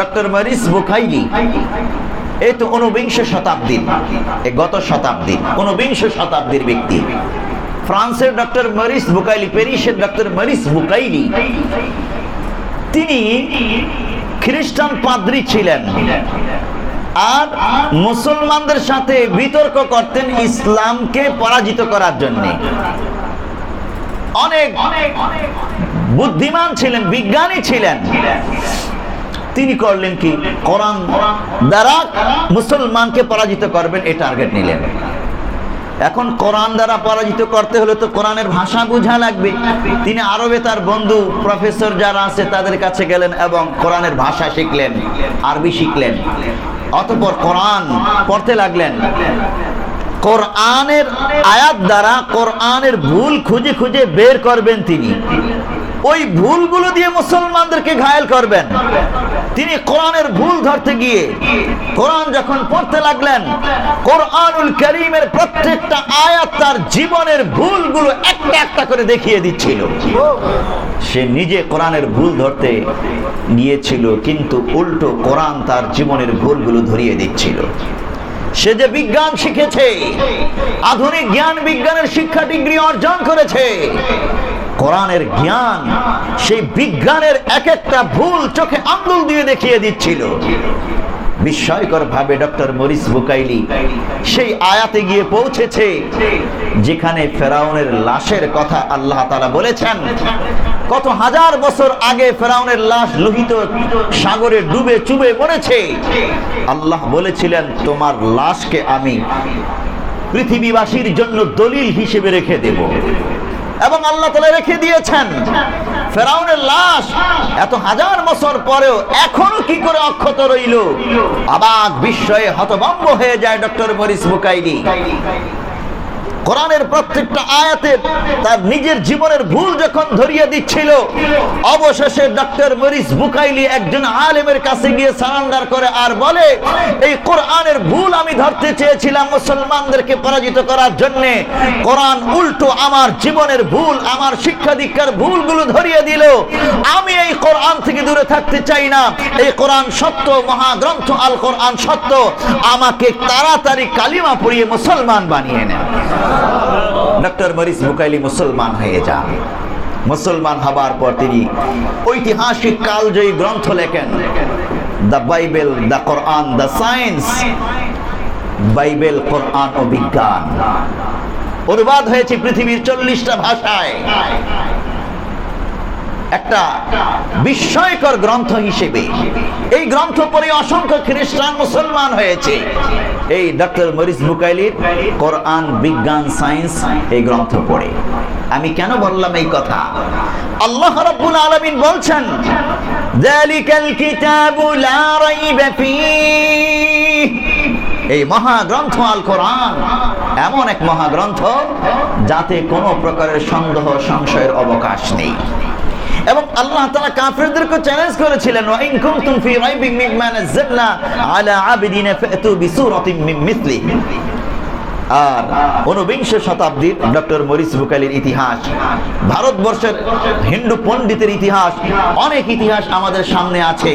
Doctor Morris Bucaille এই তো ঊনবিংশ শতাব্দীর। গত শতাব্দীর, ঊনবিংশ শতাব্দীর ব্যক্তি। ফ্রান্সের ডক্টর মরিস বুকাইলি প্যারিসের ডক্টর মরিস বুকাইলি তিনি খ্রিস্টান পাদ্রি ছিলেন। আর মুসলমানদের সাথে বিতর্ক করতেন ইসলামকে পরাজিত করার জন্য। অনেক বুদ্ধিমান ছিলেন, বিজ্ঞানী ছিলেন। তিনি করলেন কি? কোরআন দ্বারা মুসলমানকে পরাজিত করবেন, এই টার্গেট নিলেন। এখন কোরআন দ্বারা পরাজিত করতে হলে তো কোরআনের ভাষা বোঝা লাগবে। তিনি আরবে তার বন্ধু প্রফেসর যারা আছে, তাদের কাছে গেলেন এবং কোরআনের ভাষা শিখলেন, আরবি শিখলেন। অতপর কোরআন পড়তে লাগলেন। কোরআনের আয়াত দ্বারা কোরআনের ভুল খুঁজে খুঁজে বের করবেন তিনি। ওই ভুলগুলো দিয়ে মুসলমানদেরকে ঘায়েল করবেন। তিনি কোরআনের ভুল ধরতে গিয়ে কোরআন যখন পড়তে লাগলেন, কোরআনুল করিমের প্রত্যেকটা আয়াত তার জীবনের ভুলগুলো একটা একটা করে দেখিয়ে দিচ্ছিল। সে নিজে কোরআনের ভুল ধরতে গিয়েছিল কিন্তু উল্টো কোরআন তার জীবনের ভুলগুলো ধরিয়ে দিচ্ছিল। সে যে বিজ্ঞান শিখেছে, আধুনিক জ্ঞান বিজ্ঞানের শিক্ষা ডিগ্রি অর্জন করেছে কোরআনের জ্ঞান সেই বিজ্ঞানের এক একটা ভুল চোখে আঙ্গুল দিয়ে দেখিয়ে দিচ্ছিল। বিস্ময়কর ভাবে ডক্টর মরিস বুকাইলি সেই আয়াতে গিয়ে পৌঁছেছে যেখানে ফেরাউনের লাশের কথা আল্লাহ তালা বলেছেন। কত হাজার বছর আগে ফেরাউনের লাশ লোহিত সাগরে ডুবে চুবে মরেছে। আল্লাহ বলেছিলেন, তোমার লাশকে আমি পৃথিবীবাসীর জন্য দলিল হিসেবে রেখে দেব। এবং আল্লাহ তালা রেখে দিয়েছেন। ফেরাউনের লাশ এত হাজার বছর পরেও এখনও কি করে অক্ষত রইল? আবাক বিস্ময়ে হতভম্ব হয়ে যায় ডক্টর মরিস বুকাইলি কোরআনের প্রত্যেকটা আয়াতে তার নিজের জীবনের ভুল যখন ধরিয়ে দিচ্ছিল, অবশেষে ডক্টর মরিস বুকাইলি একজন আলেমের কাছে গিয়ে সারান্ডার করে আর বলে, এই কোরআনের ভুল আমি ধরতে চেয়েছিলাম মুসলমানদেরকে পরাজিত করার জন্য। কোরআন উল্টো আমার জীবনের ভুল, আমার শিক্ষা দীক্ষার ভুলগুলো ধরিয়ে দিল। আমি কোরআন থেকে দূরে থাকতে চাই না। এই কোরআন সত্য, মহাগ্রন্থ আল কোরআন সত্য। আমাকে তাড়াতাড়ি কালিমা পড়িয়ে মুসলমান বানিয়ে নেন। ডক্টর মরিস বুকাইলি মুসলমান হয়ে যান। মুসলমান হবার পর তিনি ঐতিহাসিক কালজয়ী গ্রন্থ লেখেন। The Bible, the Quran, the science. Bible, Quran ও বিজ্ঞান। অনুবাদ হয়েছে পৃথিবীর চল্লিশটা ভাষায়। একটা বিস্ময়কর গ্রন্থ হিসেবে। এই গ্রন্থ পড়ে অসংখ্য খ্রিস্টান মুসলমান হয়েছে। এই ডক্টর মরিস বুকাইলির কোরআন, বিজ্ঞান, সায়েন্স এই গ্রন্থ পড়ে। আমি কেন বললাম এই কথা? আল্লাহ রাব্বুল আলামিন বলছেন, যালিকাল কিতাবু লা রাইবা এই মহাগ্রন্থ আল কোরআন এমন এক মহাগ্রন্থ যাতে কোনো প্রকারের সন্দেহ, সংশয়ের অবকাশ নেই। এবং আল্লাহ তাআলা কাফেরদেরকে চ্যালেঞ্জ করেছিলেন, ওয়া ইন কুনতুম ফি রাইবিন মিম্মা নাযালনা আলা আবিদিনা ফাতু বিসূরাতিন মিন মিথলিহি আর ঊনবিংশ শতাব্দীর ডক্টর মরিস বুকালির ইতিহাস, ভারতবর্ষের হিন্দু পণ্ডিতের ইতিহাস, অনেক ইতিহাস আমাদের সামনে আছে।